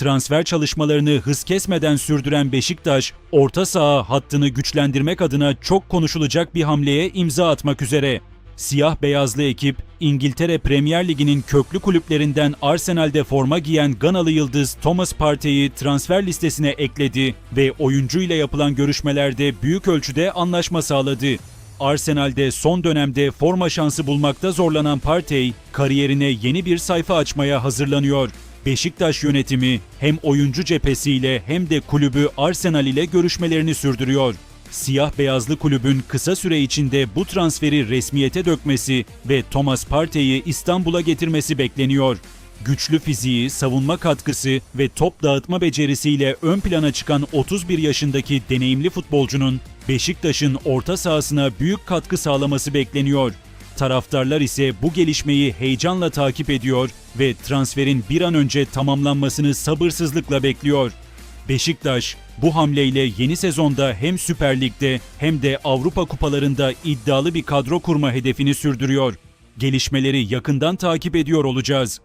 Transfer çalışmalarını hız kesmeden sürdüren Beşiktaş, orta saha hattını güçlendirmek adına çok konuşulacak bir hamleye imza atmak üzere. Siyah beyazlı ekip, İngiltere Premier Ligi'nin köklü kulüplerinden Arsenal'de forma giyen Ganalı yıldız Thomas Partey'i transfer listesine ekledi ve oyuncuyla yapılan görüşmelerde büyük ölçüde anlaşma sağladı. Arsenal'de son dönemde forma şansı bulmakta zorlanan Partey, kariyerine yeni bir sayfa açmaya hazırlanıyor. Beşiktaş yönetimi hem oyuncu cephesiyle hem de kulübü Arsenal ile görüşmelerini sürdürüyor. Siyah beyazlı kulübün kısa süre içinde bu transferi resmiyete dökmesi ve Thomas Partey'i İstanbul'a getirmesi bekleniyor. Güçlü fiziği, savunma katkısı ve top dağıtma becerisiyle ön plana çıkan 31 yaşındaki deneyimli futbolcunun Beşiktaş'ın orta sahasına büyük katkı sağlaması bekleniyor. Taraftarlar ise bu gelişmeyi heyecanla takip ediyor ve transferin bir an önce tamamlanmasını sabırsızlıkla bekliyor. Beşiktaş bu hamleyle yeni sezonda hem Süper Lig'de hem de Avrupa kupalarında iddialı bir kadro kurma hedefini sürdürüyor. Gelişmeleri yakından takip ediyor olacağız.